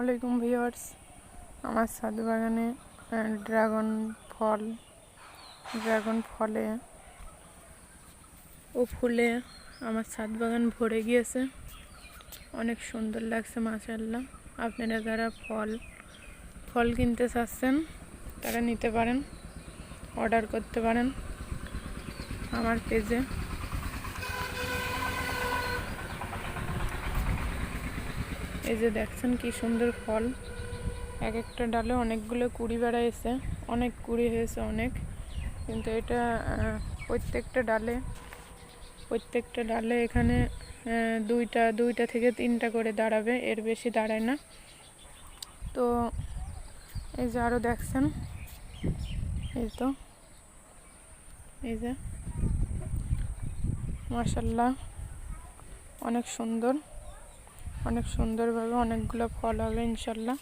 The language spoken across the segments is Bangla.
আলাইকুম ভিউয়ার্স। আমার ছাদ বাগানে ড্রাগন ফল, ড্রাগন ফলে ও ফুলে আমার ছাদ বাগান ভরে গিয়েছে। অনেক সুন্দর লাগছে মাশাল্লাহ আপনারা যারা ফল ফল কিনতে চাচ্ছেন, তারা নিতে পারেন, অর্ডার করতে পারেন আমার পেজে। এই যে দেখছেন কি সুন্দর ফল। এক একটা ডালে অনেকগুলো কুড়ি বেড়াইছে। অনেক কুড়ি হয়েছে অনেক। কিন্তু এটা প্রত্যেকটা ডালে প্রত্যেকটা ডালে এখানে দুইটা দুইটা থেকে তিনটা করে দাঁড়াবে। এর বেশি দাঁড়ায় না। তো এই যে আরও দেখছেন? এই তো। এই যে। মার্শাল্লাহ অনেক সুন্দর। অনেক সুন্দরভাবে অনেকগুলো ফল হবে, ইনশাল্লাহ।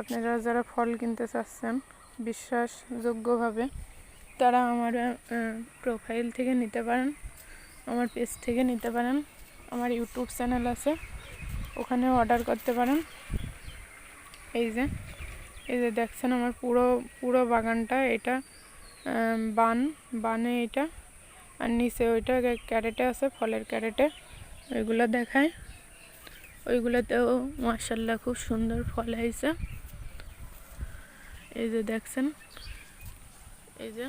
আপনারা যারা ফল কিনতে চাচ্ছেন, বিশ্বাসযোগ্যভাবে তারা আমার প্রোফাইল থেকে নিতে পারেন, আমার পেজ থেকে নিতে পারেন, আমার ইউটিউব চ্যানেল আছে, ওখানেও অর্ডার করতে পারেন। এই যে এই যে দেখছেন আমার পুরো পুরো বাগানটা, এটা বান, বানে এটা, আর নিচে ওইটা ক্যারেটে আছে, ফলের ক্যারেটে, ওইগুলো দেখায়। ওইগুলোতেও মার্শাল্লাহ খুব সুন্দর ফল হয়েছে। এই যে দেখছেন? এই যে।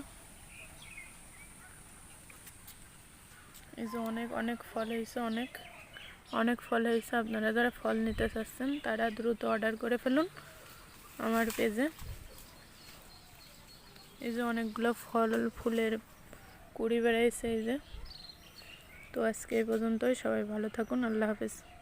এই যে অনেক অনেক ফল হয়েছে, অনেক অনেক ফল হয়েছে। আপনারা যারা ফল নিতে চাচ্ছেন, তারা দ্রুত অর্ডার করে ফেলুন আমার পেজে। এই যে অনেকগুলো ফল, ফুলের কুড়ি বেড়াইছে, এই যে। তো আজকে এই পর্যন্তই। সবাই ভালো থাকুন। আল্লাহ হাফেজ।